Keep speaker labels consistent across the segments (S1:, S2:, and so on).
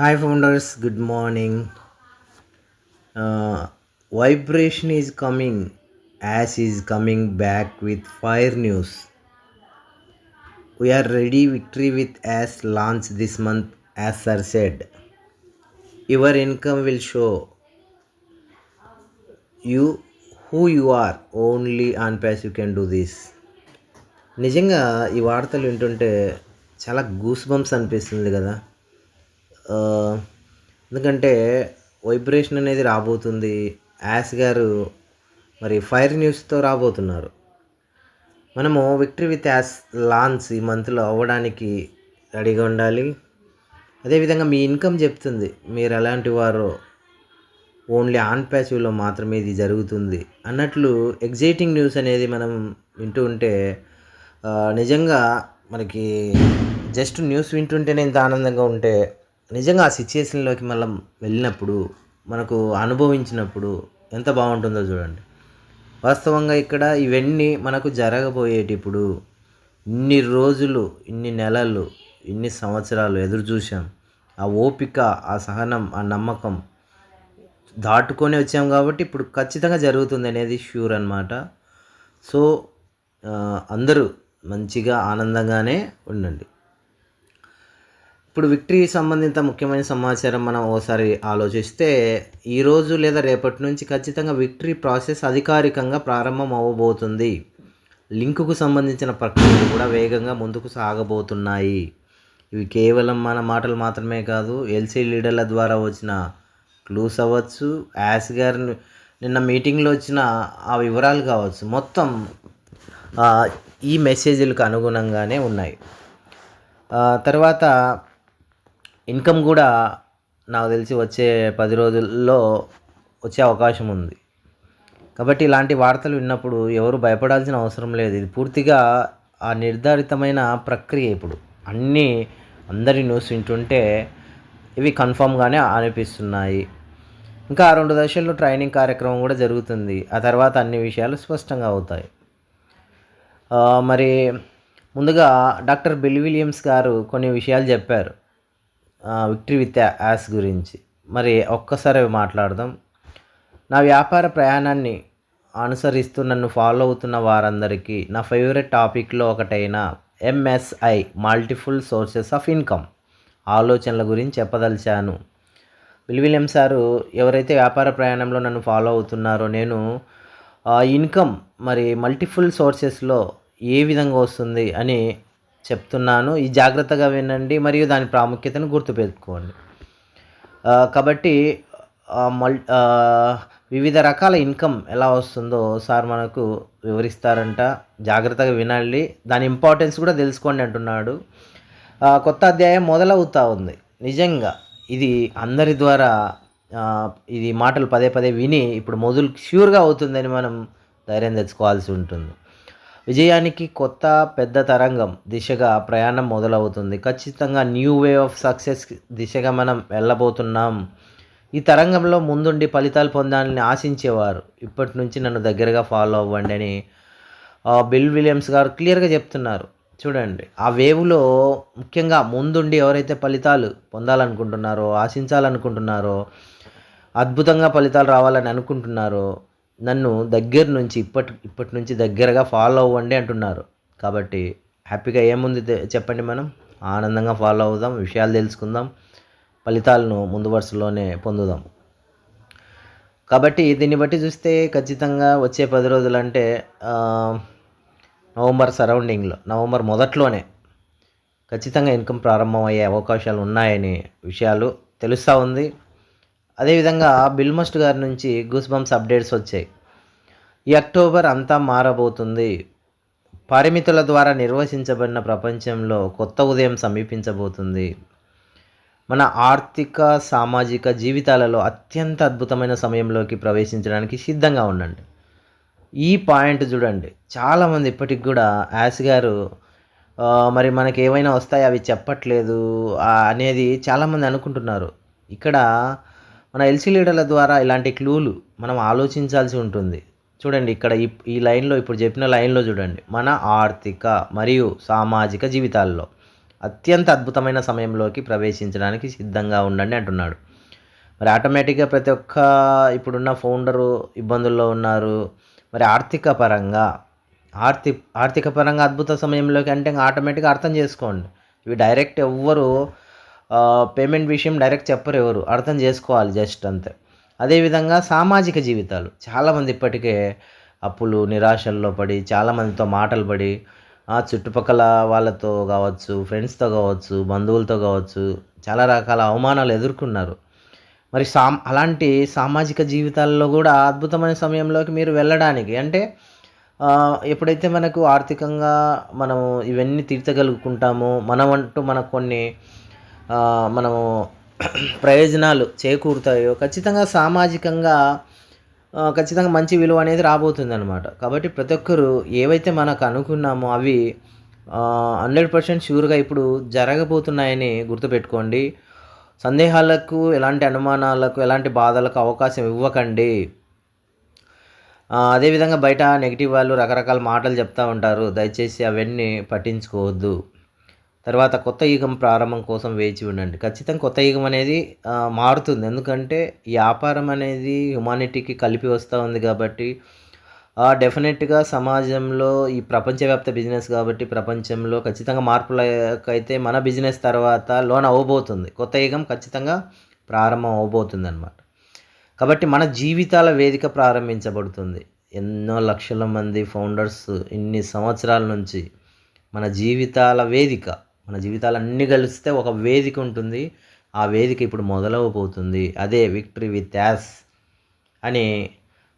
S1: Hi founders good morning vibration is coming Yas is coming back with fire news we are ready victory with Yas launch this month Yas sir said your income will show you who you are only on pass you can do this నిజంగా ఈ వార్తలు వింటుంటే చాలా goosebumps అనిపిస్తుంది కదా. ఎందుకంటే vibration అనేది రాబోతుంది. యాస్ గారు మరి ఫైర్ న్యూస్తో రాబోతున్నారు. మనము విక్టరీ విత్ యాస్ లాంచ్ ఈ మంత్లో అవ్వడానికి రెడీగా ఉండాలి. అదేవిధంగా మీ ఇన్కమ్ చెప్తుంది. మీరు ఎలాంటి వారో ఓన్లీ ఆన్ ప్యాసివ్లో మాత్రమే ఇది జరుగుతుంది అన్నట్లు ఎగ్జైటింగ్ న్యూస్ అనేది మనం వింటూ ఉంటే నిజంగా మనకి జస్ట్ న్యూస్ వింటుంటేనే ఇంత ఆనందంగా ఉంటే నిజంగా ఆ సిచ్యుయేషన్లోకి మనం వెళ్ళినప్పుడు మనకు అనుభవించినప్పుడు ఎంత బాగుంటుందో చూడండి. వాస్తవంగా ఇక్కడ ఇవన్నీ మనకు జరగబోయేటప్పుడు ఇన్ని రోజులు ఇన్ని నెలలు ఇన్ని సంవత్సరాలు ఎదురు చూసాం ఆ ఓపిక ఆ సహనం ఆ నమ్మకం దాటుకొని వచ్చాం కాబట్టి ఇప్పుడు ఖచ్చితంగా జరుగుతుంది అనేది ష్యూర్ అనమాట సో అందరూ మంచిగా ఆనందంగానే ఉండండి. ఇప్పుడు విక్టరీ సంబంధిత ముఖ్యమైన సమాచారం మనం ఓసారి ఆలోచిస్తే ఈరోజు లేదా రేపటి నుంచి ఖచ్చితంగా విక్టరీ ప్రాసెస్ అధికారికంగా ప్రారంభం అవ్వబోతుంది. లింకుకు సంబంధించిన ప్రక్రియలు కూడా వేగంగా ముందుకు సాగబోతున్నాయి. ఇవి కేవలం మన మాటలు మాత్రమే కాదు ఎల్సీ లీడర్ల ద్వారా వచ్చిన క్లూస్ అవ్వచ్చు యాస్ గారు నిన్న మీటింగ్లో వచ్చిన ఆ వివరాలు కావచ్చు. మొత్తం ఈ మెసేజ్లకు అనుగుణంగానే ఉన్నాయి. తర్వాత ఇన్కమ్ కూడా నాకు తెలిసి వచ్చే పది రోజుల్లో వచ్చే అవకాశం ఉంది. కాబట్టి ఇలాంటి వార్తలు విన్నప్పుడు ఎవరు భయపడాల్సిన అవసరం లేదు. ఇది పూర్తిగా ఆ నిర్ధారితమైన ప్రక్రియ ఇప్పుడు. అన్నీ అందరి న్యూస్ వింటుంటే ఇవి కన్ఫామ్గానే అనిపిస్తున్నాయి. ఇంకా ఆ రెండు దశల్లో ట్రైనింగ్ కార్యక్రమం కూడా జరుగుతుంది. ఆ తర్వాత అన్ని విషయాలు స్పష్టంగా అవుతాయి. మరి ముందుగా డాక్టర్ బిల్ విలియమ్స్ గారు కొన్ని విషయాలు చెప్పారు. విక్టరీ విత్ యాస్ గురించి. మరి ఒక్కసారి మాట్లాడదాం. నా వ్యాపార ప్రయాణాన్ని అనుసరిస్తూ నన్ను ఫాలో అవుతున్న వారందరికీ నా ఫేవరెట్ టాపిక్లో ఒకటైన MSI multiple sources of income ఆలోచనల గురించి చెప్పదలిచాను. విల్విలియం సారు ఎవరైతే వ్యాపార ప్రయాణంలో నన్ను ఫాలో అవుతున్నారో నేను ఇన్కమ్ మరి మల్టిపుల్ సోర్సెస్లో ఏ విధంగా వస్తుంది అని చెప్తున్నాను. ఈ జాగ్రత్తగా వినండి మరియు దాని ప్రాముఖ్యతను గుర్తుపెట్టుకోండి కాబట్టి మల్ వివిధ రకాల ఇన్కమ్ ఎలా వస్తుందో సార్ మనకు వివరిస్తారంట. జాగ్రత్తగా వినాలి దాని ఇంపార్టెన్స్ కూడా తెలుసుకోండి అంటున్నాడు. కొత్త అధ్యాయం మొదలవుతూ ఉంది. నిజంగా ఇది అందరి ద్వారా ఇది మాటలు పదే పదే విని ఇప్పుడు మొదలు ష్యూర్గా అవుతుందని మనం ధైర్యం తెచ్చుకోవాల్సి ఉంటుంది. విజయానికి కొత్త పెద్ద తరంగం దిశగా ప్రయాణం మొదలవుతుంది. ఖచ్చితంగా న్యూ వే ఆఫ్ సక్సెస్ దిశగా మనం వెళ్ళబోతున్నాం. ఈ తరంగంలో ముందుండి ఫలితాలు పొందాలని ఆశించేవారు. ఇప్పటి నుంచి నన్ను దగ్గరగా ఫాలో అవ్వండి అని బిల్ విలియమ్స్ గారు క్లియర్గా చెప్తున్నారు. చూడండి ఆ వేవ్లో ముఖ్యంగా ముందుండి ఎవరైతే ఫలితాలు పొందాలనుకుంటున్నారో ఆశించాలనుకుంటున్నారో అద్భుతంగా ఫలితాలు రావాలని అనుకుంటున్నారో నన్ను దగ్గర నుంచి ఇప్పటి ఇప్పటి నుంచి దగ్గరగా ఫాలో అవ్వండి అంటున్నారు. కాబట్టి హ్యాపీగా ఏముంది చెప్పండి మనం ఆనందంగా ఫాలో అవుదాం విషయాలు తెలుసుకుందాం ఫలితాలను ముందు వరుసలోనే పొందుదాం. కాబట్టి దీన్ని బట్టి చూస్తే ఖచ్చితంగా వచ్చే పది రోజులు అంటే నవంబర్ సరౌండింగ్లో నవంబర్ మొదట్లోనే ఖచ్చితంగా ఇన్కమ్ ప్రారంభం అయ్యే అవకాశాలు ఉన్నాయని విషయాలు తెలుస్తూ ఉంది. అదేవిధంగా బిల్మస్ట్ గారి నుంచి గూస్ బంప్స్ అప్డేట్స్ వచ్చాయి. ఈ అక్టోబర్ అంతా మారబోతుంది. పరిమితుల ద్వారా నిర్వచించబడిన ప్రపంచంలో కొత్త ఉదయం సమీపించబోతుంది. మన ఆర్థిక సామాజిక జీవితాలలో అత్యంత అద్భుతమైన సమయంలోకి ప్రవేశించడానికి సిద్ధంగా ఉండండి. ఈ పాయింట్ చూడండి. చాలామంది ఇప్పటికి కూడా యాస్ గారు మరి మనకి ఏమైనా వస్తాయి? అవి చెప్పట్లేదు అనేది చాలామంది అనుకుంటున్నారు. ఇక్కడ మన ఎల్సీ లీడర్ల ద్వారా ఇలాంటి క్లూలు మనం ఆలోచించాల్సి ఉంటుంది. చూడండి ఇక్కడ ఈ ఈ లైన్లో ఇప్పుడు చెప్పిన లైన్లో చూడండి. మన ఆర్థిక మరియు సామాజిక జీవితాల్లో అత్యంత అద్భుతమైన సమయంలోకి ప్రవేశించడానికి సిద్ధంగా ఉండండి అంటున్నాడు. మరి ఆటోమేటిక్గా ప్రతి ఒక్క ఇప్పుడున్న ఫౌండరు ఇబ్బందుల్లో ఉన్నారు. మరి ఆర్థిక పరంగా ఆర్థిక ఆర్థిక పరంగా అద్భుత సమయంలోకి అంటే ఇంకా ఆటోమేటిక్గా అర్థం చేసుకోండి. ఇవి డైరెక్ట్ ఎవ్వరు పేమెంట్ విషయం డైరెక్ట్ చెప్పరు ఎవరు. అర్థం చేసుకోవాలి జస్ట్ అంతే. అదేవిధంగా సామాజిక జీవితాలు. చాలామంది ఇప్పటికే అప్పులు నిరాశల్లో పడి చాలామందితో మాటలు పడి ఆ చుట్టుపక్కల వాళ్ళతో కావచ్చు ఫ్రెండ్స్తో కావచ్చు బంధువులతో కావచ్చు చాలా రకాల అవమానాలు ఎదుర్కొన్నారు. మరి సా అలాంటి సామాజిక జీవితాల్లో కూడా అద్భుతమైన సమయంలోకి మీరు వెళ్ళడానికి అంటే ఎప్పుడైతే మనకు ఆర్థికంగా మనము ఇవన్నీ తీర్చగలుగుకుంటామో మనం అంటూ మనకు కొన్ని మనము ప్రయోజనాలు చేకూరుతాయో ఖచ్చితంగా సామాజికంగా ఖచ్చితంగా మంచి విలువ అనేది రాబోతుంది అనమాట కాబట్టి ప్రతి ఒక్కరు ఏవైతే మనకు అనుకున్నామో అవి హండ్రెడ్ పర్సెంట్ షూర్గా ఇప్పుడు జరగబోతున్నాయని గుర్తుపెట్టుకోండి. సందేహాలకు ఎలాంటి అనుమానాలకు ఎలాంటి బాధలకు అవకాశం ఇవ్వకండి. అదేవిధంగా బయట నెగిటివ్ వాళ్ళు రకరకాల మాటలు చెప్తూ ఉంటారు. దయచేసి అవన్నీ పట్టించుకోవద్దు. తర్వాత కొత్త యుగం ప్రారంభం కోసం వేచి ఉండండి. ఖచ్చితంగా కొత్త యుగం అనేది మారుతుంది. ఎందుకంటే వ్యాపారం అనేది హ్యుమానిటీకి కలిపి వస్తూ ఉంది కాబట్టి డెఫినెట్గా సమాజంలో ఈ ప్రపంచవ్యాప్త బిజినెస్ కాబట్టి ప్రపంచంలో ఖచ్చితంగా మార్పులకైతే మన బిజినెస్ తర్వాత లోన్ అవ్వబోతుంది. కొత్త యుగం ఖచ్చితంగా ప్రారంభం అవబోతుంది అనమాట కాబట్టి మన జీవితాల వేదిక ప్రారంభించబడుతుంది. ఎన్నో లక్షల మంది ఫౌండర్స్ ఇన్ని సంవత్సరాల నుంచి మన జీవితాల వేదిక మన జీవితాలన్నీ కలిస్తే ఒక వేదిక ఉంటుంది. ఆ వేదిక ఇప్పుడు మొదలవబోతుంది. అదే విక్టరీ విత్ యాస్ అని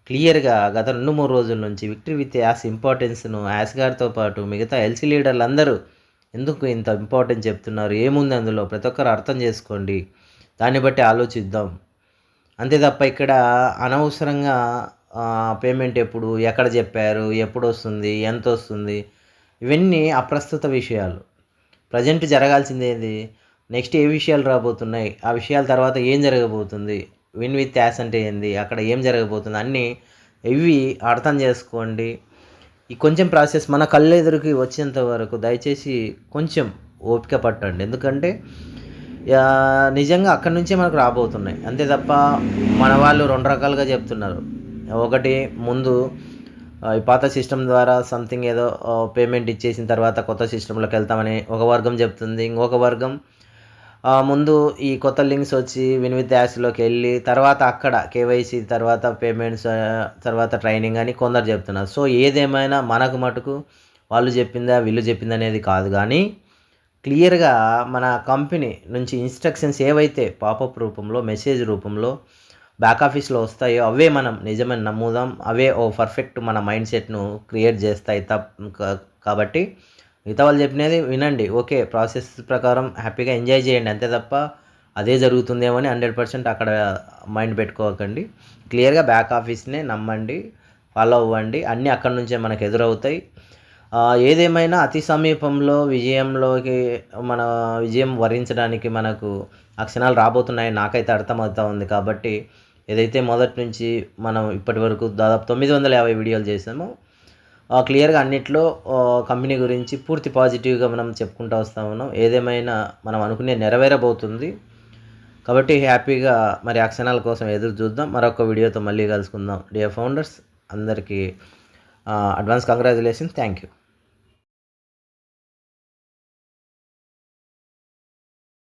S1: క్లియర్గా గత రెండు మూడు రోజుల నుంచి విక్టరీ విత్ యాస్ ఇంపార్టెన్స్ను యాస్ గారితో పాటు మిగతా ఎల్సీ లీడర్లు అందరూ ఎందుకు ఇంత ఇంపార్టెన్స్ చెప్తున్నారు? ఏముంది అందులో? ప్రతి ఒక్కరు అర్థం చేసుకోండి. దాన్ని బట్టి ఆలోచిద్దాం. అంతే తప్ప ఇక్కడ అనవసరంగా పేమెంట్ ఎప్పుడు ఎక్కడ చెప్పారు ఎప్పుడు వస్తుంది ఎంత వస్తుంది ఇవన్నీ అప్రస్తుత విషయాలు. ప్రజెంట్ జరగాల్సింది ఏంది? నెక్స్ట్ ఏ విషయాలు రాబోతున్నాయి? ఆ విషయాల తర్వాత ఏం జరగబోతుంది? విన్ విత్ యాస్ అంటే ఏంది? అక్కడ ఏం జరగబోతుంది? అన్నీ ఇవి అర్థం చేసుకోండి. ఈ కొంచెం ప్రాసెస్ మన కళ్ళు ఎదురుకి వచ్చేంత వరకు దయచేసి కొంచెం ఓపిక పట్టండి. ఎందుకంటే నిజంగా అక్కడి నుంచే మనకు రాబోతున్నాయి. అంతే తప్ప మన వాళ్ళు రెండు రకాలుగా చెప్తున్నారు. ఒకటి ముందు పాత సిస్టమ్ ద్వారా సంథింగ్ ఏదో పేమెంట్ ఇచ్చేసిన తర్వాత కొత్త సిస్టంలోకి వెళ్తామని ఒక వర్గం చెప్తుంది. ఇంకొక వర్గం ముందు ఈ కొత్త లింక్స్ వచ్చి వినివిత్ యాస్లోకి వెళ్ళి తర్వాత అక్కడ కేవైసీ తర్వాత పేమెంట్స్ తర్వాత ట్రైనింగ్ అని కొందరు చెప్తున్నారు. సో ఏదేమైనా మనకు మటుకు వాళ్ళు చెప్పిందా వీళ్ళు చెప్పింది అనేది కాదు. కానీ క్లియర్గా మన కంపెనీ నుంచి ఇన్స్ట్రక్షన్స్ ఏవైతే పాపప్ రూపంలో మెసేజ్ రూపంలో బ్యాక్ ఆఫీస్లో వస్తాయో అవే మనం నిజమని నమ్ముదాం. అవే ఓ పర్ఫెక్ట్ మన మైండ్ సెట్ను క్రియేట్ చేస్తాయి తప్ప కాబట్టి మిగతా వాళ్ళు చెప్పినది వినండి. ఓకే ప్రాసెస్ ప్రకారం హ్యాపీగా ఎంజాయ్ చేయండి అంతే తప్ప అదే జరుగుతుందేమో అని హండ్రెడ్ పర్సెంట్ అక్కడ మైండ్ పెట్టుకోకండి. క్లియర్గా బ్యాక్ ఆఫీస్నే నమ్మండి ఫాలో అవ్వండి. అన్నీ అక్కడి నుంచే మనకు ఎదురవుతాయి. ఏదేమైనా అతి సమీపంలో విజయంలోకి మన విజయం వరించడానికి మనకు అక్షణాలు రాబోతున్నాయి నాకైతే అర్థమవుతా ఉంది కాబట్టి ఏదైతే మొదటి నుంచి మనం ఇప్పటి వరకు దాదాపు తొమ్మిది వందల యాభై వీడియోలు చేసామో ఆ, క్లియర్గా అన్నిట్లో కంపెనీ గురించి పూర్తి పాజిటివ్గా మనం చెప్పుకుంటూ వస్తాం ఉన్నాం. ఏదేమైనా మనం అనుకునే నెరవేరబోతుంది. కాబట్టి హ్యాపీగా మరి ఆ క్షణాల కోసం ఎదురు చూద్దాం. మరొక వీడియోతో మళ్ళీ కలుసుకుందాం. డియర్ ఫౌండర్స్ అందరికీ అడ్వాన్స్ కంగ్రాచులేషన్ థ్యాంక్ యూ